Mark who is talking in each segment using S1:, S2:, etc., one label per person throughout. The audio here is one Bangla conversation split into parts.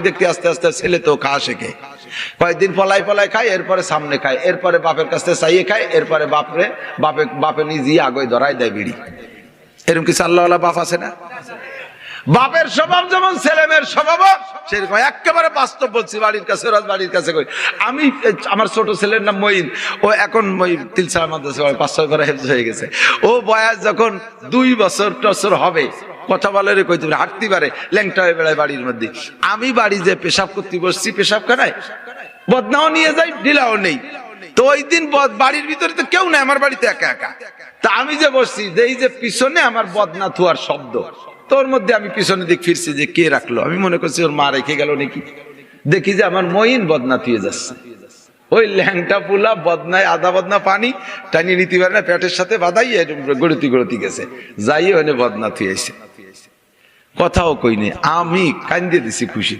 S1: দেখতে আস্তে আস্তে ছেলে তো খা শেখে কয়েকদিন পলাই পলাই খায়, এরপরে সামনে খায়, এরপরে বাপের কাছ থেকে চাইয়ে খায়, এরপরে বাপরে, বাপে বাপে নিজে আগে ধরাই দেয় বিড়ি। এরকম কিছু আল্লাহ বাপ আছে না? বাপের স্বভাব যেমন, ছেলেমেয়ের স্বভাব সেরকম। একেবারে বাস্তব বলছি, বাড়ির কাছে রাজ বাড়ির কাছে কই। আমি আমার ছোট ছেলের নাম মঈন। ও এখন ওই তিলসার মাদ্রাসা পাঁচ, ছয় করে হেফজ হয়ে গেছে। ও বয়স যখন দুই বছর টছর হবে, কথা বলে রে কই তুমি, হাঁটতে পারে, ল্যাংটা হয়ে বেড়ায় বাড়ির মধ্যে। আমি বাড়ি যে পেশাব করতে বসছি পেশাব করায় বদনাও নিয়ে যাই, ঢিলাও নেই। তো ওই দিন বাড়ির ভিতরে তো কেউ নেই, আমার বাড়িতে একা একা। তা আমি যে বসছি যে এই যে পিছনে আমার বদনা থুয়ার শব্দ। তোর মধ্যে আমি পিছনে দিক ফিরছি যে কে রাখল? আমি মনে করছি ওর মা রেখে গেল নাকি? দেখি যে আমার মইন বদনা থুয়ে যাচ্ছে। ওই ল্যাংটা পুলা বদনায় আদা বদনা পানি টানিয়ে নিতে পারে না, পেটের সাথে বাদাই গড়তি গড়তি গেছে। যাই ওখানে বদনা থুয়েছে কথাও কইনি আমি কান্দিয়ে দিছি খুশি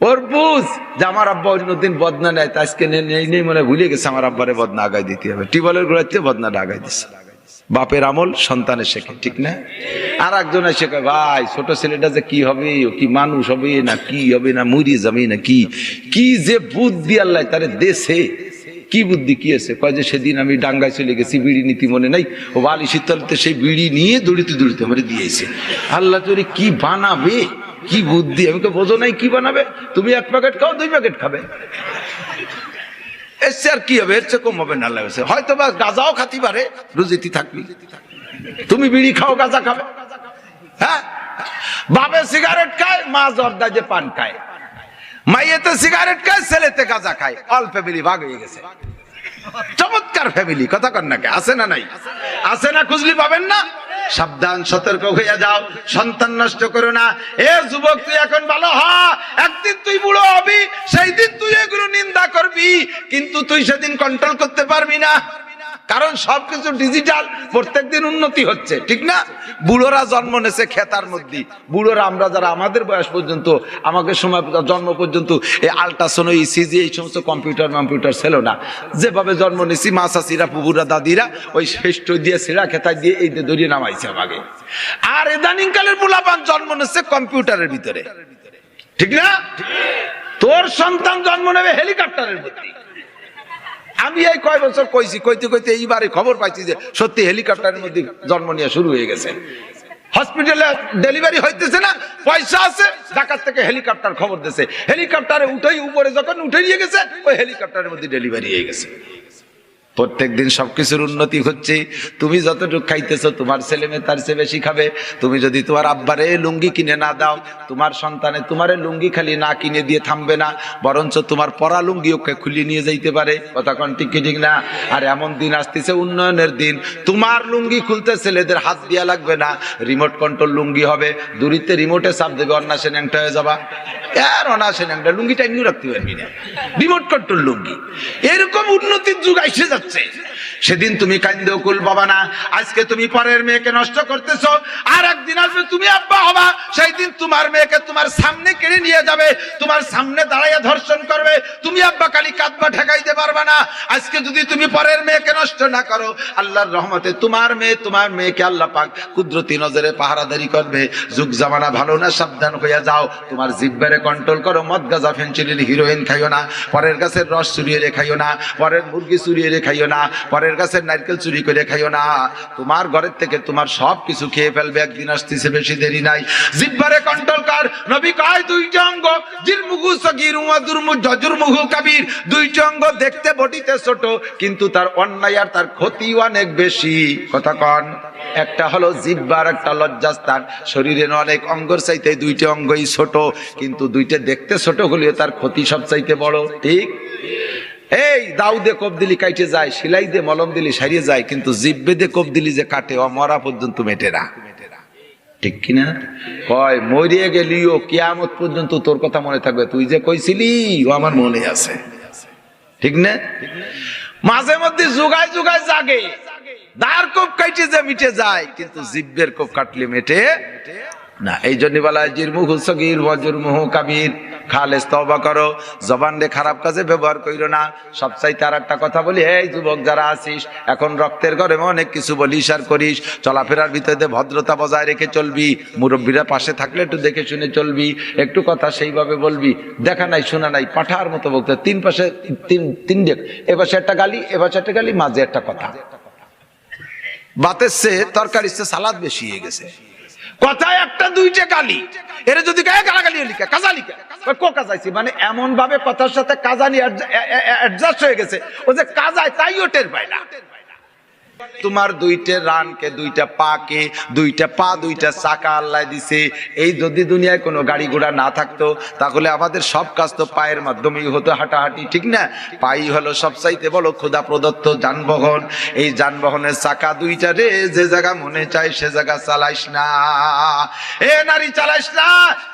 S1: ওর বুঝ যে আমার আব্বা অন্যদিন বদনা নেয় আজকে নেই নেই মনে ভুলে গেছে, আমার আব্বারে বদনা আগাই দিতে হবে। টিবলের গোড়াতে বদনাটা আগাই দিচ্ছে বাপের আমল সন্তানের শেখে ঠিক না? আর একজন এসে কয়, ভাই ছোট ছেলেটা যে কি হবে? ও কি মানুষ হবে না কি হবে না? মরিয়ে যাবে না কি? কি যে বুদ্ধি আল্লাহ তারে দেশে কি বুদ্ধি কি আছে? কয় যে সেদিন আমি ডাঙ্গায় চলে গেছি বিড়ি নীতি মনে নাই। ও বালি শীতলতে সেই বিড়ি নিয়ে দৌড়িতে দৌড়িতে আমার দিয়েছে। আল্লাহ তোরে কি বানাবে? কি বুদ্ধি? আমি তো বোঝো নাই কি বানাবে? তুমি এক প্যাকেট খাও দুই প্যাকেট খাবে। এসছে আর কি হবে? এর চেয়ে কম হবে না, আল্লাহ হয়তো বা গাঁজাও খাতি পারে, রুজিতি থাকবি। তুমি বিড়ি খাও, গাঁজা খাবে। হ্যাঁ? বাপে সিগারেট খায়, মা জর্দা যে পান খায়। মাইয়েতে সিগারেট খায়, ছেলেতে গাঁজা খায়। অল ফ্যামিলি ভাগ হয়ে গেছে। চমৎকার ফ্যামিলি কথা কন নাকি আছে না নাই? আছে না খুঁজলি পাবেন না? সাবধান, সতর্ক হইয়া যাও, সন্তান নষ্ট করো না। এ যুবক, তুই এখন ভালো হা। একদিন তুই বুড়ো হবি সেই দিন তুই এগুলো নিন্দা করবি, কিন্তু তুই সেদিন কন্ট্রোল করতে পারবি না। কারণ সবকিছু ডিজিটাল, প্রত্যেকদিন উন্নতি হচ্ছে, ঠিক না? বুড়োরা জন্ম নেছে খেতার মধ্যে। বুড়োরা, আমরা যারা আমাদের বয়স পর্যন্ত, আমাকে সময় জন্ম পর্যন্ত এই আল্ট্রাসোন ইসিজি এই সমস্ত কম্পিউটার কম্পিউটার ছিল না। যেভাবে জন্ম নিছি, মা চাষিরা পুকুরা দাদিরা, ওই শ্রেষ্ঠ দিয়ে ছেঁড়া খেতা দিয়ে এই দড়িয়ে নামাইছে আমাকে। আর ইদানিং কালের বুলাপান জন্ম নিচ্ছে কম্পিউটারের ভিতরে। ঠিক না? তোর সন্তান জন্ম নেবে হেলিকপ্টারের মধ্যে আমি এই কয় বছর কইছি, কইতে কইতে এইবারে খবর পাইছি যে সত্যি হেলিকপ্টারের মধ্যে জন্ম নিয়ে শুরু হয়ে গেছে। হসপিটালে ডেলিভারি হইতেছে না, পয়সা আছে ঢাকার থেকে হেলিকপ্টার খবর দিছে। হেলিকপ্টারে উঠেই উপরে যখন উঠে নিয়ে গেছে, ওই হেলিকপ্টারের মধ্যে ডেলিভারি হয়ে গেছে। প্রত্যেক দিন সবকিছুর উন্নতি হচ্ছে। তুমি যতটুকু খাইতেছ, তোমার ছেলে মেয়ে তার চেয়ে বেশি খাবে। তুমি যদি তোমার আব্বারে লুঙ্গি কিনে না দাও, তোমার সন্তানে তোমার লুঙ্গি খালি না কিনে দিয়ে থামবে না, বরঞ্চ তোমার পরা লুঙ্গি ওকে খুলিয়ে নিয়ে যাইতে পারে। কথা কোন ঠিক ঠিক না? আর এমন দিন আসতেছে, উন্নয়নের দিন। তোমার লুঙ্গি খুলতে ছেলেদের হাত দিয়া লাগবে না। রিমোট কন্ট্রোল লুঙ্গি হবে। দূরিতে রিমোটে চাপ দেবে, অন্যাসে ন্যাংটা হয়ে যাবা। আর অনাসে ন্যাংটা, লুঙ্গিটা নিয়ে রাখতে পারবি না। Remote control lungi. এরকম উন্নতির যুগ এসে যাচ্ছে। gente. সেদিন তুমি কান্দেও কুল বাবা না। আজকে তুমি পরের মেয়েকে নষ্ট করতেছো। আর একদিন আসবে তুমি আব্বা হবা। সেই দিন তোমার মেয়েকে তোমার সামনে কেড়ে নিয়ে যাবে। তোমার সামনে দাঁড়াইয়া ধর্ষণ করবে। তুমি আব্বা কালি কাঁদবা, ঠেকাইতে পারবা না। আজকে যদি তুমি পরের মেয়েকে নষ্ট না করো, আল্লাহর রহমতে তোমার মেয়ে, তোমার মেয়েকে আল্লাহ পাক কুদরতি নজরে পাহারাদারি করবে। যুগ জামানা ভালো না, সাবধান হইয়া যাও। তোমার জিব্বারে কন্ট্রোল করো, মদ, গাজা ফেন্সিডিল হিরোইন খাইও না। পরের গাছের রস চুরিয়ে রে খাইও না। পরের মুরগি চুরিয়ে রে খাইও না। পরের গাছের নারকেল চুরি করে খাইও না। তোমার ঘরের থেকে তোমার সব কিছু খেয়ে ফেলবে, একদিন আসতেছে বেশি দেরি নাই। জিব্বারে কন্ট্রোল কর, নবী কয় দুইটা অঙ্গ জিরমুহু, সগীর ওয়া দুরমু জজুরমুহু কাবীর দুইটা অঙ্গ দেখতে বটিতে ছোট, কিন্তু তার অন্যায় আর তার ক্ষতি অনেক বেশি। কথা কন, একটা হলো জিব্বার একটা লজ্জাস্থান, শরীরের অনেক অঙ্গর চাইতে দুইটা অঙ্গই ছোট, কিন্তু দুইটা দেখতে ছোট হলেও তার ক্ষতি সব চাইতে বড়, ঠিক? এই দাউ দে কোপ দিলি, কাইটে যায় সিলাই দিয়ে মলম দিলি, সারিয়ে যায়, কিন্তু জিব্বে দে কোপ দিলি যে কাটে, ও মরা পর্যন্ত মেটে না। ঠিক কিনা? কয়, মরিয়ে গেলিও, কিয়ামত পর্যন্ত তোর কথা মনে থাকবে। তুই যে কইছিলি, ও আমার মনে আছে। ঠিক না? মাঝে মধ্যে যুগায় যুগায় জাগে। দার কোপ কাইটে যে মিটে যায়, কিন্তু জিব্বের কোপ কাটলে মেটে না, এই জন্য বলা হয়, জিরমুহু সগির ওয়াজুরমুহু কাবির। খালেস, তওবা করো। জবান দিয়ে খারাপ কাজে ব্যবহার কইরো না। সবচাইতে আর একটা কথা বলি এই যুবক, যারা আসিস এখন রক্তের ঘরে অনেক কিছু বলিস আর করিস। চলাফেরার ভিতরে ভদ্রতা বজায় রেখে চলবি। মুরব্বীরা পাশে থাকলে একটু দেখে শুনে চলবি। একটু কথা সেইভাবে বলবি। দেখা নাই, শোনা নাই, পাঠার মতো বলতে। তিন পাশে, তিন তিন ডেক এ পাশে একটা গালি, এ পাশে একটা গালি, মাঝে একটা কথা। বাতের সে তরকারির সে সালাদ বেশি হয়ে গেছে। কথায় একটা, দুইটা গালি। এর যদি গায়ে গালাগালি লিখে, কাজা লিখে। কো কাজাইছি? মানে এমন ভাবে কথার সাথে কাজানি অ্যাডজাস্ট হয়ে গেছে। ও যে কাজায় তাইও টের পায় না। তোমার দুইটা রানকে, দুইটা পাকে, দুইটা পা, দুইটা চাকা আল্লাহ দিছে। এই যদি দুনিয়ায় কোনো গাড়ি ঘোড়া না থাকতো, তাহলে আমাদের সব কাজ তো পায়ের মাধ্যমেই হতো হাঁটাহাঁটি, ঠিক না? পাই হলো সবচাইতে বড় ক্ষুদা প্রদত্ত যানবাহন। এই যানবাহনের চাকা দুইটা রে, যে জায়গা মনে চায় সে জায়গা চালাইস না। এ নারী চালাইস না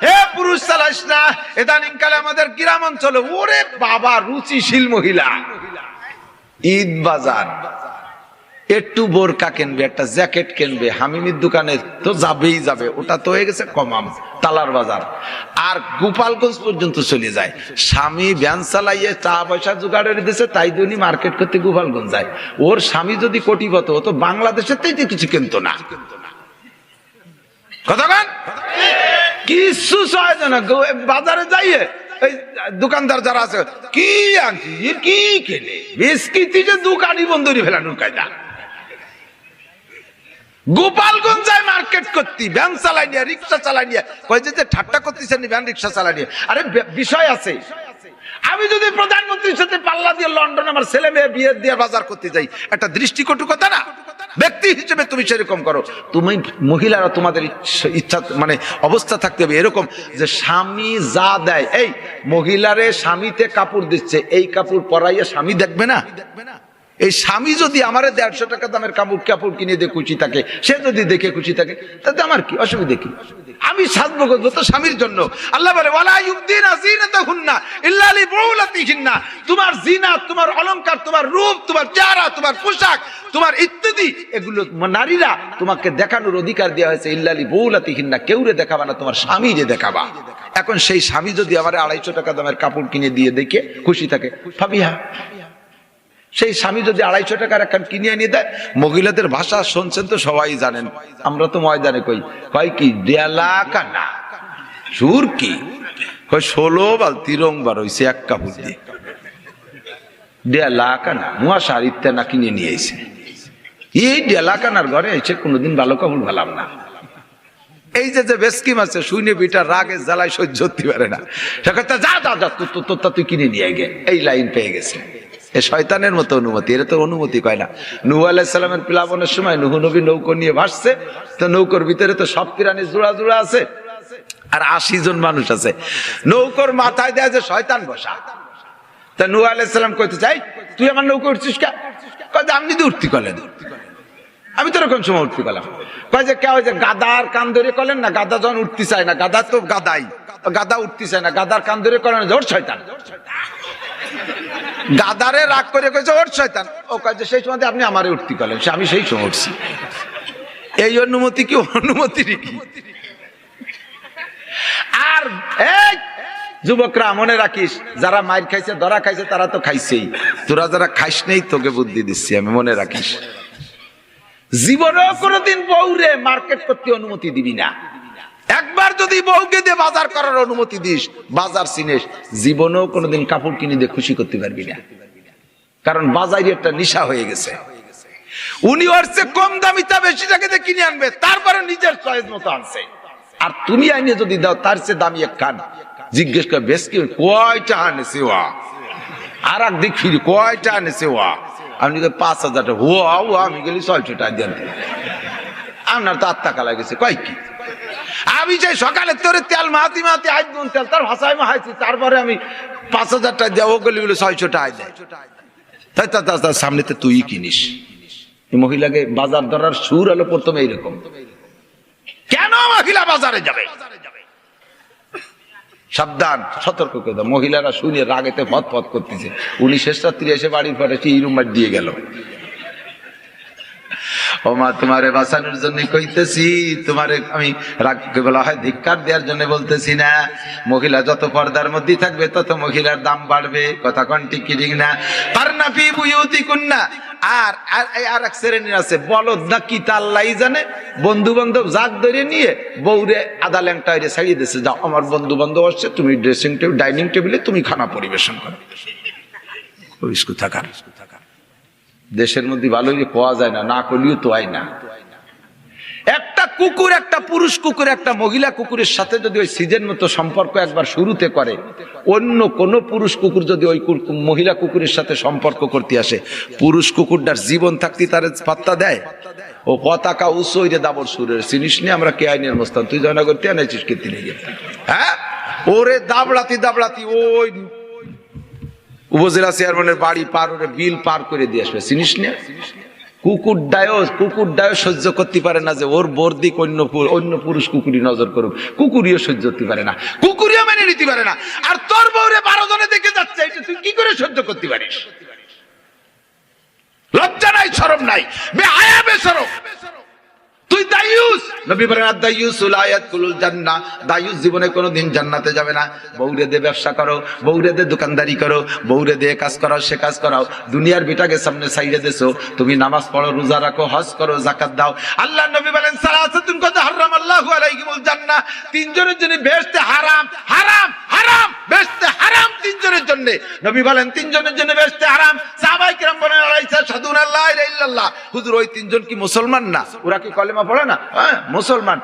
S1: হে পুরুষ চালাইস না। এদানিং কালে আমাদের গ্রাম অঞ্চলে, ওরে বাবা, রুচিশীল মহিলা। ঈদ বাজার। একটু বোরকা কিনবে, একটা জ্যাকেট কিনবে, হামিমির দোকানে তো যাবেই যাবে, ওটা তো হয়ে গেছে কমাম, তালার বাজার। আর গোপালগঞ্জ পর্যন্ত চলে যায়। স্বামী ভ্যান চালাইয়ে টাকা পয়সা জোগাড় দিয়েছে তাই জন্য মার্কেট করতে গোপালগঞ্জ যায়। ওর স্বামী যদি কোটিপত হতো বাংলাদেশের থেকে কিছু কিনতো না। কথা কিছু বাজারে যাইয়ে দোকানদার যারা আছে, কি আনছি, কি কেনে? বিস্কিট যে দোকানি বন্ধুরি ফেলানোর কায়দা। গোপালগঞ্জায় মার্কেট ভ্যান চালাই রিক্সা চালাই যে ঠাট্টা ভ্যান, রিক্সা আরে বিষয় আছে। আমি যদি প্রধানমন্ত্রীর সাথে পাল্লা দিয়ে লন্ডন আমার ছেলে মেয়ে বিয়ে দিয়ে বাজার করতে যাই, একটা না? ব্যক্তি হিসেবে তুমি সেরকম করো। তুমি মহিলারা তোমাদের ইচ্ছা মানে অবস্থা থাকতে হবে এরকম যে স্বামী যা দেয়। এই মহিলারে স্বামীতে কাপড় দিচ্ছে, এই কাপড় পরাইয়া স্বামী দেখবে না দেখবে না? এই স্বামী যদি আমারে দেড়শো টাকা দামের কাপড় কাপড় কিনে দিয়ে খুশি থাকে, সে যদি দেখে খুশি থাকে, তাতে আমার কি অসুবিধা কি? আমি সাজবো তো স্বামীর জন্য। আল্লাহ বলে লিবুলাতিহিন্না তোমার জিনা, তোমার অলংকার, তোমার রূপ, তোমার চেহারা, তোমার পোশাক, তোমার ইত্যাদি, এগুলো নারীরা তোমাকে দেখানোর অধিকার দেওয়া হয়েছে। ইল্লালি কেউ রে দেখাবা না, তোমার স্বামী যে দেখাবা। এখন সেই স্বামী যদি আমার আড়াইশো টাকা দামের কাপড় কিনে দিয়ে দেখে খুশি থাকে ভাবিয়া সেই স্বামী যদি আড়াইশো টাকার এখন কিনে এনে দেয়, মহিলাদের ভাষা শুনছেন তো সবাই জানেন। আমরা তো ময়দানে কই কয় কি কানা সুর কি? ষোলো বালতি রং বার হইছে এক কাপড় দিয়ে না? কিনে এই ডেলা কানার ঘরে না। এই যে যে আছে শুনে রাগে জ্বালায় সহ্য হতে পারে না। যা তুই কিনে নিয়ে গে। এই লাইন পেয়ে গেছে। এ শয়তানের মতো অনুমতি এটা তো অনুমতি কয় না। নুহ আলাইসালামের প্লাবনের সময় নুহ নবী নৌকো নিয়ে ভাসছে, তো নৌকোর ভিতরে তো সব কিরানি জোড়া জোড়া আছে, আর আশি জন মানুষ আছে। নৌকোর মাথায় দেয় যে শয়তান বসা। তা নুহ আলাইসালাম কইতে চাই, তুই আমার নৌকো উঠছিস কে? কয় আপনি তো উঠতি কলেন। আমি তো এরকম সময় উঠতে গেলাম কয় যে, কে যে গাদার কান ধরে কলেন না? গাদা যখন উঠতে চায় না, গাদা তো গাদাই। গাদা উঠতে চায় না, গাদার কান ধরে কলেন জোর শয়তান। গাদারে রাগ করে কয়েছে ওর শয়তান। ও কয় যে, সেই সময় আপনি আমারে উঠতে গেলেন সে, আমি সেই সময় উঠছি। এই অনুমতি কি, অনুমতি আর যুবকরা, মনে রাখিস, যারা মাইর খাইছে, ধরা খাইছে, তারা তো খাইছেই। তোরা যারা খাইস নেই, তোকে বুদ্ধি দিচ্ছি আমি, মনে রাখিস। জীবনেও কোনোদিন বউরে মার্কেট করতে অনুমতি দিবি না। যদি বউকে দিয়ে বাজার করার অনুমতি দিস, বাজার চিনিস, জীবনেও কোনোদিন কাপড় কিনে দিয়ে খুশি করতে পারবি না। কারণ বাজারে একটা নিশা হয়ে গেছে। উনি ওর চেয়ে কম দামিটা বেশি টাকা দিয়ে কিনে আনবে, তারপরে নিজের চয়েস মতো আনছে। আর তুমি আইনে যদি দাও, তার চেয়ে দামি এক খান। জিজ্ঞেস করে, বেশ কি, কয়টা আনেছে ওয়া আর এক ফিরি, কয়টা আনেছে ওয়া আপনি পাঁচ হাজার টাকা ও আমি গেলি, ছয়শো টাকা দেন আপনার তো আত্মা লাগেছে কয় কি? আমি চাই সকালে তোরে তেল মাহাতি মাহাতি আজ নুন তেল, তার ভাষায় মাহাইছি তারপরে আমি পাঁচ হাজার টাকা ও গলি বলে ছয়শো টাকা দেয়। তাই তা তার সামনে তো তুই কিনিস। এই মহিলাকে বাজার ধরার সুর হলো প্রথমে এইরকম। কেন মহিলা বাজারে যাবে? সাবধান, সতর্ক করে দাও। মহিলারা শুনে রাগেতে ফত ফত করতেছে। উনি শেষ রাত্রি এসে বাড়ির পরে সেই রুম দিয়ে গেল। ও মা, তোমারে বাঁচানোর জন্য কইতেছি, তোমারে আমি রাগকে বলা হয় ধিক্কার দেওয়ার জন্য বলতেছি না। মহিলা যত পর্দার মধ্যে থাকবে, তত মহিলার দাম বাড়বে। কথা কন ঠিক কি ঠিক না? পার না পি বুয়ুতি কুন্না। আর, আর- এক শ্রেণির আছে, বলদ না কি তা আল্লাহই জানে? বন্ধু বান্ধব জাগ ধরে নিয়ে বউরে আদা ল্যাংটা ছাড়িয়ে দিছে যাও, আমার বন্ধু বান্ধব আসছে, তুমি ড্রেসিং টেবিল ডাইনিং টেবিলে তুমি খানা পরিবেশন করো। বিস্কু থাকা দেশের মধ্যে ভালো যে কোয়া যায় না না করলেও তো হয় না। একটা কুকুর, একটা পুরুষ কুকুর, একটা মহিলা কুকুরের সাথে যদি ওই সিজন মতো সম্পর্ক একবার শুরুতে করে, অন্য কোন পুরুষ কুকুর যদি ওই মহিলা কুকুরের সাথে সম্পর্ক করতে আসে, পুরুষ কুকুরটার জীবন থাকতে তার পাত্তা দেয়? ও পতাকা উঁচু যে দাবর সুরের চিনিস নি, আমরা কে আইনের মোস্তান? তুই জয়না করতে আনাইছিস কীর্তি নিয়ে হ্যাঁ? ওরে দাবড়াতি দাবড়াতি, ওই উপজেলা চেয়ারম্যানের বাড়ি পার ওরে বিল পার করে দিয়ে আসবে, চিনিস না? কুকুর ডায়ও কুকুর ডায়ও সহ্য করতে পারে না যে ওর বর্দিক অন্য অন্য পুরুষ কুকুরি নজর করুক। কুকুরিও সহ্য করতে পারে না। কুকুরিও মেনে নিতে পারে না। আর তোর বউরে বারো জনে দেখে যাচ্ছে, এটা তুই কি করে সহ্য করতে পারিস? লজ্জা নাই, শরম নাই। বে আয়া বে শরম। তুই দায়ুস। নবী বলেন দায়ুস উলায়াত কুলুল জান্নাহ। দায়ুস জীবনে কোনোদিন জান্নাতে যাবে না। বউরে দিয়ে ব্যবসা করো, বউরে দিয়ে দোকানদারি করো, বউরে দিয়ে কাজ করাও, সে কাজ করাও। দুনিয়ার বিটাকে সামনে সাইডে দেছো। তুমি নামাজ পড়ো, রোজা রাখো, হজ করো জাকাত দাও। আল্লাহ নবী বলেন, সালাসাতুন বেহেশতে বেহেশতে বেহেশতে আল্লাহ মুসলমান না? ওরা কি কলেমা পড়ে না? হ্যাঁ মুসলমান।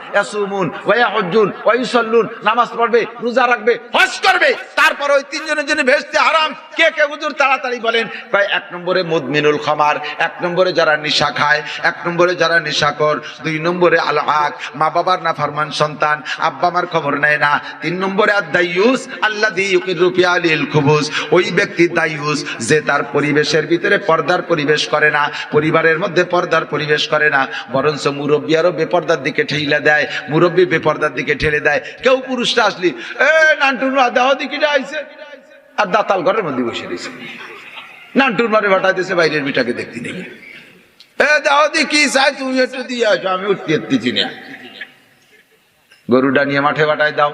S1: নামাজ পড়বে, রোজা রাখবে, হজ করবে। তারপর ওই তিনজনের জন্য ভেস্তে হারাম। কে কে হুজুর, তাড়াতাড়ি বলেন। কয় এক নম্বরে মুদমিনুল খামার, এক নম্বরে যারা নেশা খায়, এক নম্বরে যারা নেশাকর দুই নম্বরে আল মা মা বাবার না ফরমান সন্তান? আব্বা মার খবর নেয় না। তিন নম্বরে আর দাইয়ুস আল্লাযী ইউকিরু ফি আলিল খুবুস। ওই ব্যক্তি দাইয়ুস যে তার পরিবেশের ভিতরে পর্দার পরিবেশ করে না, পরিবারের মধ্যে পর্দার পরিবেশ করে না। বরঞ্চ মুরব্বী আরও বেপর্দার দিকে ঠেলে দেয়, মুরব্বী বেপর্দার দিকে ঠেলে দেয়। কেউ পুরুষটা আসলি, এ মা দেহ দিকে আইছে। আর দাতাল ঘরের মধ্যে বসে দিয়েছে নান্টুর মারে ভাটাই দিয়েছে বাইরের বিটাকে দেখতে নেই এ, দেহ দেখি চাই তুমি একটু দিয়ে আসো আমি উঠতে চিনি গরুটা নিয়ে মাঠে পাঠায় দাও।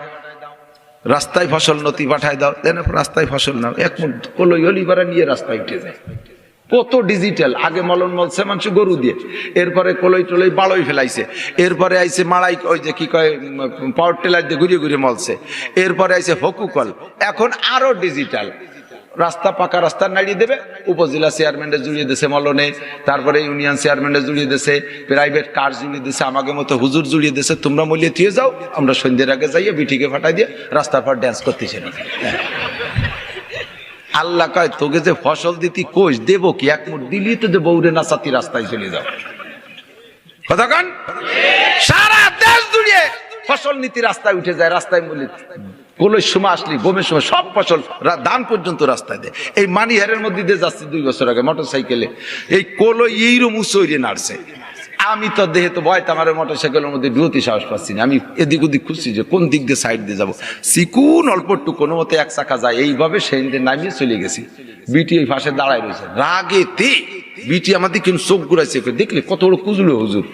S1: রাস্তায় ফসল নতি পাঠায় দাও। দেন রাস্তায় ফসল নাও এক কলই হলিবারা নিয়ে রাস্তায় উঠে যায়। কত ডিজিটাল আগে মলন মলছে মানুষ গরু দিয়ে। এরপরে কলই টলই বাড়ই ফেলাইছে। এরপরে আইছে মাড়াই ওই যে কি কয় পাওয়ার টেলার দিয়ে ঘুরিয়ে ঘুরিয়ে মলছে। এরপরে আইছে হকুকল এখন আরও ডিজিটাল রাস্তা পাকা রাস্তা নাড়িয়ে দেবে, উপজেলা চেয়ারম্যানরা জুড়িয়ে দিছে মলনে, তারপরে ইউনিয়ন চেয়ারম্যানরা জুড়িয়ে দিছে প্রাইভেট কার জুড়িয়ে দিছে আমাকে মতো হুজুর জুড়িয়ে দিছে তোমরা মলিয়ে থিয়ে যাও, আমরা সন্ধ্যের আগে যাইয়ে বিটিকে ফাটাই দিয়ে রাস্তার পর ড্যান্স করতেছি না আল্লাহ কয়, তোকে যে ফসল দিতি কোষ, দেব কি? এক মুঠ দিলি তো যে বৌরে নাচাতি রাস্তায় চলে যাও। কথা সারা দেশ জুড়িয়ে ফসল নীতি রাস্তায় উঠে যায়, রাস্তায় কোলের সময় আসলি বোমের সময় সব ফসল দান পর্যন্ত রাস্তায় দেয়। এই মানিহারের মধ্যে দিয়ে যাচ্ছি দুই বছর আগে মোটর সাইকেলে এই কোলো এইরম উঁচইরে নাড়ছে। আমি তো দেহে তো ভয় আমার মোটর সাইকেলের মধ্যে বিরতি সাহস পাচ্ছি না। আমি এদিক ওদিক খুঁজছি যে কোন দিক দিয়ে সাইড দিয়ে যাব। সিকুন অল্প একটু, কোনো মতে এক চাকা যায়। এইভাবে সেই দিন নামিয়ে চলে গেছি। বিটি ওই পাশে দাঁড়ায় রয়েছে। রাগে তে বিটি আমাদের কিন্তু চোখ ঘুরাইছে। দেখলে কত বড় কুজলো হুজুর।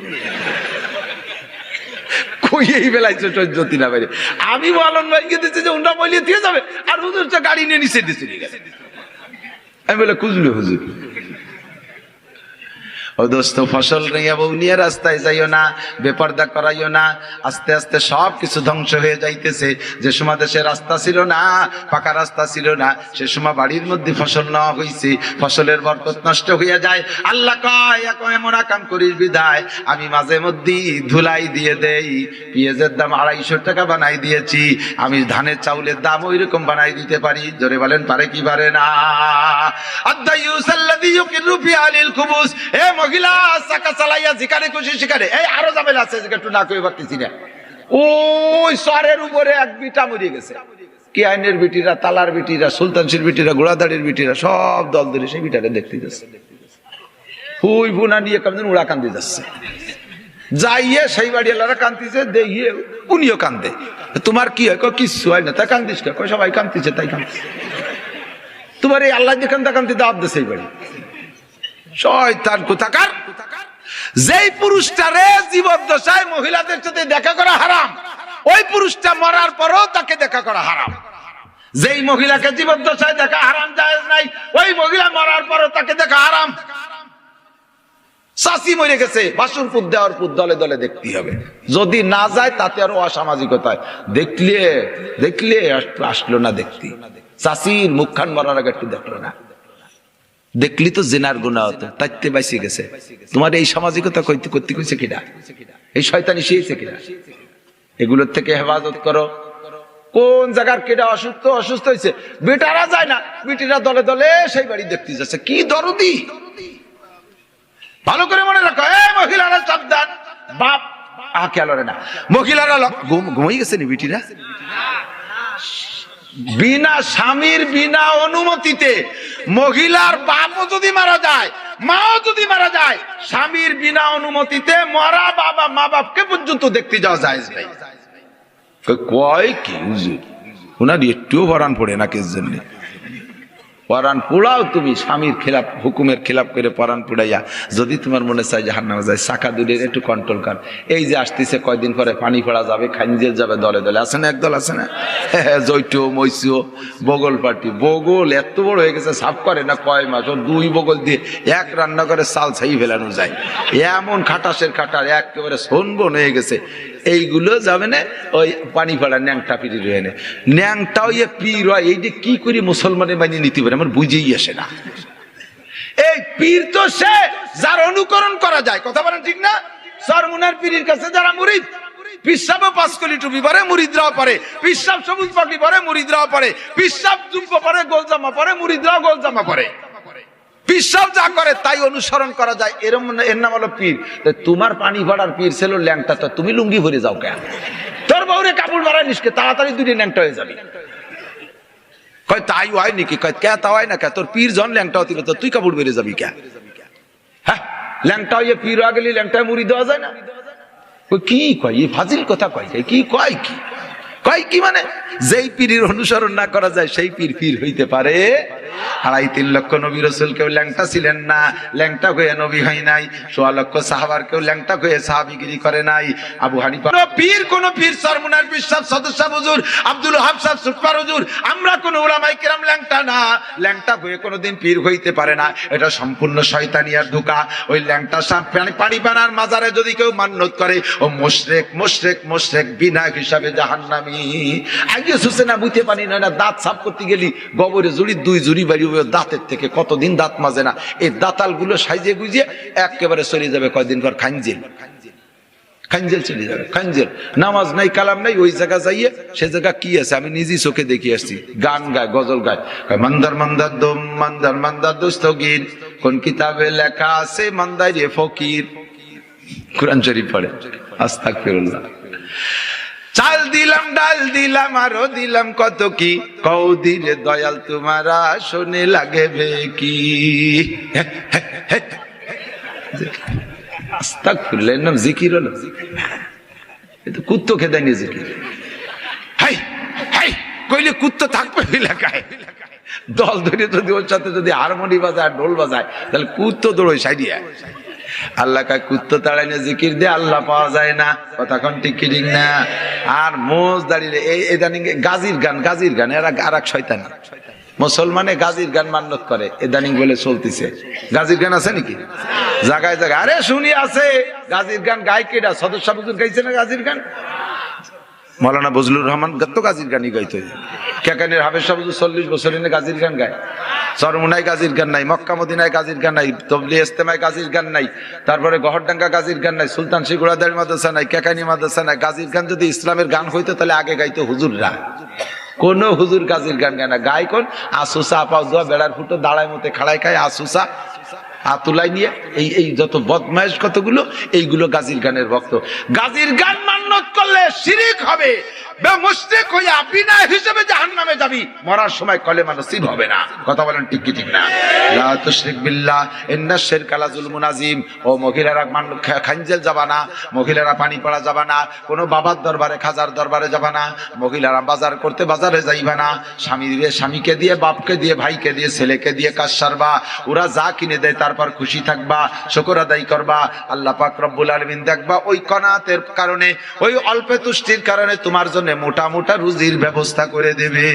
S1: এই বেলায় জ্যোতি না বাইরে আমি বলন ভাইকে দিচ্ছি যে উন্ডা বলিয়ে দিয়ে যাবে, আর হুজুর গাড়ি নিয়ে নিচে দিচ্ছে আমি বলে কুজলো হুজুর। ও দোস্ত, ফসল নিয়ে বউ নিয়ে রাস্তায় যাইও না, বেপর্দা করাইও না, আস্তে আস্তে সব কিছু ধ্বংস হয়ে যাইতেছে। যে সময় দেশে রাস্তা ছিল না, পাকা রাস্তা ছিল না, সে সময় বাড়ির মধ্যে ফসল নেওয়া হয়েছে ফসলের বরকত নষ্ট হইয়া যায়। আল্লাহ কয় এমন আকাম করিস বিধায়, আমি মাঝে মধ্যে ধুলাই দিয়ে দেই। পেঁয়াজের দাম আড়াইশো টাকা বানাই দিয়েছি। আমি ধানের চাউলের দাম ওই রকম বানাই দিতে পারি। জোরে বলেন, পারে কি পারে না? মহিলা চাকা চালাইয়া যেখানে খুশি সেখানে এই আরও ঝামেলা আছে যেটা একটু না কই পারতেছি না। ওই সরের উপরে এক বিটা মরে গেছে। কি আইনের বিটিরা, তালার বিটিরা সুলতানশির বিটিরা ঘোড়াদাড়ির বিটিরা, সব দল ধরে সেই বিটারে দেখতে যাচ্ছে। হুই বুনা নিয়ে কেমন উড়া কান্দি যাচ্ছে। যাইয়ে সেই বাড়িওয়ালারা কান্দিছে, দেখিয়ে উনিও কান্দে। তোমার কি হয়? কিচ্ছু হয় না। তাই কান্দিস কে? সবাই কান্দিছে, তাই কান্দিছে। তোমার এই আল্লাহ যেখান তা কান্দি দাওয়াত দেছে এই বাড়ি। শয়তান কোথাকার? যেই পুরুষটারে জীবদ্দশায় মহিলাদের সাথে দেখা করা হারাম, ওই পুরুষটা মরার পরও তাকে দেখা করা হারাম। যেই মহিলাকে জীবদ্দশায় দেখা হারাম জায়েজ নাই, ওই মহিলা মরার পরও তাকে দেখা হারাম। চাষি মরে গেছে, বাসুর পুত দেওয়ার পুত দলে দলে দেখতে হবে। যদি না যায়, তাতে আরও অসামাজিকতায়। দেখলে দেখলে আসলো না দেখতে। চাষির মুখখান মরার আগে একটু দেখল না। দেখলি তো জেনার গুণা হতো তাইতে বাইসে গেছে। তোমার এই সামাজিকতা কইতে করতে কইছে কিনা? এই শয়তানি শিয়েছে কিনা? এগুলোর থেকে হেফাজত করো। কোন জায়গার কেডা অসুস্থ অসুস্থ হয়েছে বেটারা যায় না। বেটিরা দলে দলে সেই বাড়ি দেখতে যাচ্ছে। কি দরদি? ভালো করে মনে রাখো। এই মহিলারা সাবধান। বাপ খেয়াল রে না। মহিলারা ল- ঘুম ঘুমিয়ে গেছে নি বিটিরা? বিনা স্বামীর বিনা অনুমতিতে মহিলার বাপও যদি মারা যায়, মাও যদি মারা যায়, স্বামীর বিনা অনুমতিতে মরা বাবা মা বাপকে পর্যন্ত দেখতে যাওয়া যায় কয় কি উনার একটুও ভরান পড়ে না কেস জন্য পরাণ পোড়াও তুমি স্বামীর খেলাপ হুকুমের খেলাপ করে পরাণ পোড়াইয়া। যদি তোমার মনে চাই জাহান নামে যায়, শাখা দূরের একটু কন্ট্রোল কর। এই যে আসতেছে কয়দিন পরে পানি পড়া যাবে খাঞ্জেল যাবে দলে দলে। আছে না একদল, আছে না? জৈটো মৈসিও, বগল পার্টি বগল এত বড় হয়ে গেছে, সাফ করে না কয় মাস? দুই বগল দিয়ে এক রান্না করে চাল ছাই ফেলানো যায়। এমন খাটাসের খাটার, একেবারে সনবন হয়ে গেছে। এইগুলো যাবে না, ওই পানি পাড়া ন্যাংটা পিড়ি রয়ে নে। ন্যাংটাও ইয়ে পীর হয় এইটা কি করে মুসলমানের মানিয়ে নিতে পারে, আমার বুঝেই আসে না। এই পীর তো সে, যার অনুকরণ করা যায়, কথা বলেন ঠিক না? সরমুনার পীরের কাছে যারা মুরিদ, পিসাবও পাঁচ কলি টুপি পরে, মুরিদরাও পরে, পিসাব সবুজ পাগড়ি পরে, মুরিদরাও পরে, পিসাব জুব্ব পরে গোল জামা পরে, মুরিদরাও গোল জামা পরে। পিসাব যা করে তাই অনুসরণ করা যায়। এরম এর নাম হলো পীর। তোমার পানি ভাড়ার পীর ছিল ল্যাংটা, তো তুমি লুঙ্গি ভরে যাও কেন? তোর বউরে কাপড় ভাড়া নিসকে তাড়াতাড়ি দুটি ল্যাংটা হয়ে যাবে। কয়, তাই হয় নাকি? কয়, কে তা হয় না কে? তোর পীর জন ল্যাংটা হতে তো তুই কাপড় বেড়ে যাবি কে হ্যাঁ ল্যাংটা হইয়ে পীর হয়ে গেলে ল্যাংটায় মুড়ি দেওয়া যায় না? কি কয়? এই ফাজিল কথা কয়, কি কয়, কি? কয় কি মানে? যেই পীরের অনুসরণ না করা যায়, সেই পীর পীর হইতে পারে। আড়াই তিন লক্ষ নবী রসুল কেউ ল্যাংটা ছিলেন না, ল্যাংটা হয়ে নবী হয় নাই। সোয়া লক্ষ সাহাবার কেউ ল্যাংটা হয়ে সাহাবিগিরি করে নাই। আবু হানিফা পীর, কোন পীর, সরমুনার বিশ্বাস, সদস্য হুজুর, আব্দুল হাব সাহেব সুটপার হুজুর, আমরা কোন ওলামাই কিরাম ল্যাংটা না। ল্যাংটা হয়ে কোনোদিন পীর হইতে পারে না। এটা সম্পূর্ণ শয়তানিয়ার ঢোকা ওই ল্যাংটা সাপ পানি পানার মাজারে যদি কেউ মান্যত করে, ও মোশরেক মোশরেক মোশরেক বিনায়ক হিসাবে জাহান্নামি। আগে সুসে না বুঝতে পারি না দাঁত সাফ করতে গেলি, গোবরে জুড়ি, দুই জুড়ি বাড়ি দাঁতের থেকে, কতদিন দাঁত মাজে না। এই দাঁতালগুলো সাইজে গুজিয়ে একেবারে চলে যাবে কয়দিন পর খাঞ্জিল। খাঞ্জেল চলে যাবে, খাঞ্জেল। নামাজ নাই, কালাম নাই, ওই জায়গা যাইয়ে, সে জায়গা কি আছে? আমি নিজেই চোখে দেখে আসছি। গান গায়, গজল গায়। মান্দার মান্দার দম, মান্দার মান্দার দোস্তগীর, কোন কিতাবে লেখা আছে মান্দাই রে ফকির? কোরআন শরীফ পড়ে। আস্তাক ফিরুল্লাহ দিলাম, ডাল দিলাম, আরও দিলাম, কত কি? কৌদিরে দয়াল, তোমারা শোনে লাগে কি? আস্তাক ফিরলেন নাম জিকির হলো। কুত্তো খেদাই নিয়ে জিকির। হাই হাই, কইলে কুত্তো থাকবে এলাকায়। দল ধরে যদি ওর সাথে যদি হারমোনি বাজায়, ঢোল বাজায়, তাহলে কুত্তো দৌড়োয় সাইডিয়া আল্লাহ কায়, কুত্তো তাড়াইনে জিকির দিয়ে আল্লাহ পাওয়া যায় না। কথা কোন ঠিক কি না? আর মোজ দাঁড়িয়ে এই ইদানিং গাজির গান গাজির গান, এরা আর এক শয়তান। মুসলমানে গাজির গান মান্যত করে, ইদানিং বলে চলতেছে। গাজির গান আছে নাকি? জায়গায় জায়গায় আরে শুনি, আছে। গাজির গান গায় কেটা সদস্য গাইছে না গাজির গান? মৌলানা বজলুর রহমান তো গাজির গানই গাইতো। কেকানের হাবেশা বুঝু চল্লিশ বছর এনে গাজির গান গায়। চরমুনায় গাজির গান নাই মক্কা মদিনায় গাজির গান নাই তবলি ইস্তেমায় গাজির গান নাই, তারপরে গহরডাঙ্গা গাজির গান নাই, সুলতান শিগুড়াদারি মাদ্রাসা নাই, কেকানি মাদ্রাসা নাই, গাজির গান যদি ইসলামের গান হইতো তাহলে আগে গাইতো হুজুররা। কোন হুজুর গাজির গান গায় না। গায় কোন? আসুসা আপাও দোয়া, বেড়ার ফুটো, দাঁড়ায় মতে খাড়ায় খায়, আসুসা আতুলাই নিয়ে, এই এই যত বদমাইশ কতগুলো, এইগুলো গাজির গানের ভক্ত। গাজির গান মান্যত করলে শিরিক হবে। মুশরিক হইয়া বিনা হিসেবে জাহান্নামে যাবি। মরার সময় কলেমা নসিব হবে না। কথা বলেন ঠিক কি ঠিক না? লা তুশরিক বিল্লাহ, ইন্না শিরকা লা যুলমুন আযীম। ও মহিলারা মান খাঞ্জেল যাবা না মহিলারা পানি পড়া যাবা না কোনো বাবার দরবারে, খাজার দরবারে যাবা না মহিলারা বাজার করতে বাজারে যাইবা না স্বামী দিয়ে, স্বামীকে দিয়ে, বাপকে দিয়ে, ভাইকে দিয়ে, ছেলেকে দিয়ে কাজ সারবা। ওরা যা কিনে দেয় তারপর খুশি থাকবা, শকর আদায় করবা, আল্লাহ পাক রব্বুল আলমিন দেখবা ওই কনাতের কারণে, ওই অল্পে তুষ্টির কারণে তোমার জন্য মোটা মোটা রুজির ব্যবস্থা করে দেবে।